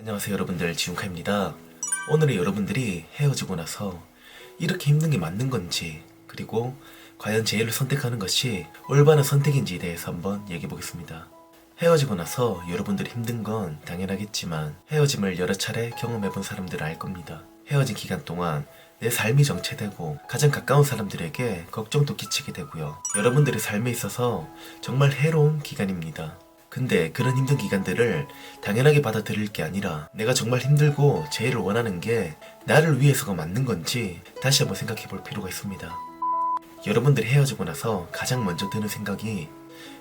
안녕하세요 여러분들 지훈카입니다. 오늘은 여러분들이 헤어지고 나서 이렇게 힘든 게 맞는 건지 그리고 과연 제이를 선택하는 것이 올바른 선택인지에 대해서 한번 얘기해 보겠습니다. 헤어지고 나서 여러분들이 힘든 건 당연하겠지만 헤어짐을 여러 차례 경험해 본 사람들은 알 겁니다. 헤어진 기간 동안 내 삶이 정체되고 가장 가까운 사람들에게 걱정도 끼치게 되고요. 여러분들의 삶에 있어서 정말 해로운 기간입니다. 근데 그런 힘든 기간들을 당연하게 받아들일 게 아니라 내가 정말 힘들고 제일을 원하는 게 나를 위해서가 맞는 건지 다시 한번 생각해 볼 필요가 있습니다. 여러분들이 헤어지고 나서 가장 먼저 드는 생각이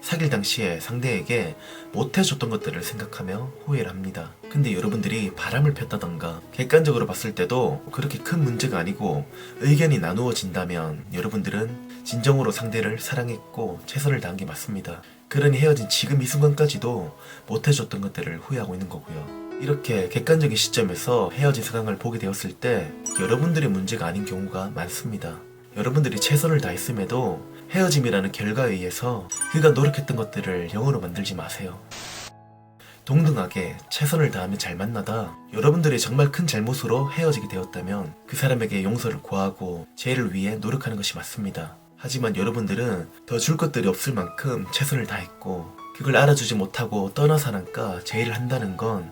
사귈 당시에 상대에게 못해줬던 것들을 생각하며 후회를 합니다. 근데 여러분들이 바람을 폈다던가 객관적으로 봤을 때도 그렇게 큰 문제가 아니고 의견이 나누어진다면 여러분들은 진정으로 상대를 사랑했고 최선을 다한 게 맞습니다. 그러니 헤어진 지금 이 순간까지도 못해줬던 것들을 후회하고 있는 거고요. 이렇게 객관적인 시점에서 헤어진 상황을 보게 되었을 때 여러분들의 문제가 아닌 경우가 많습니다. 여러분들이 최선을 다했음에도 헤어짐이라는 결과에 의해서 그가 노력했던 것들을 영으로 만들지 마세요. 동등하게 최선을 다하며 잘 만나다 여러분들이 정말 큰 잘못으로 헤어지게 되었다면 그 사람에게 용서를 구하고 재해를 위해 노력하는 것이 맞습니다. 하지만 여러분들은 더 줄 것들이 없을 만큼 최선을 다했고 그걸 알아주지 못하고 떠나서 나니까 재해를 한다는 건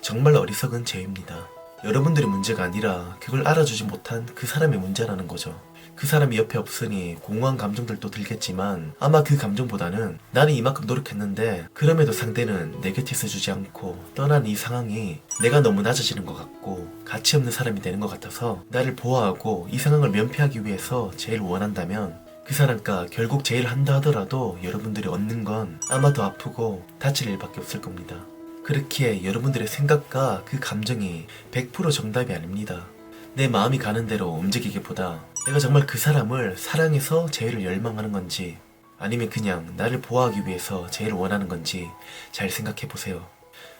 정말 어리석은 죄입니다. 여러분들의 문제가 아니라 그걸 알아주지 못한 그 사람의 문제라는 거죠. 그 사람이 옆에 없으니 공허한 감정들도 들겠지만 아마 그 감정보다는 나는 이만큼 노력했는데 그럼에도 상대는 내 곁에 있어주지 않고 떠난 이 상황이 내가 너무 낮아지는 것 같고 가치 없는 사람이 되는 것 같아서 나를 보호하고 이 상황을 면피하기 위해서 제일 원한다면 그 사람과 결국 제일 한다 하더라도 여러분들이 얻는 건 아마 더 아프고 다칠 일밖에 없을 겁니다. 그렇기에 여러분들의 생각과 그 감정이 100% 정답이 아닙니다. 내 마음이 가는 대로 움직이기보다 내가 정말 그 사람을 사랑해서 제일을 열망하는 건지 아니면 그냥 나를 보호하기 위해서 제일 원하는 건지 잘 생각해 보세요.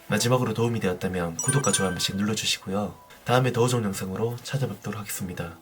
마지막으로 도움이 되었다면 구독과 좋아요 한 번씩 눌러주시고요. 다음에 더 좋은 영상으로 찾아뵙도록 하겠습니다.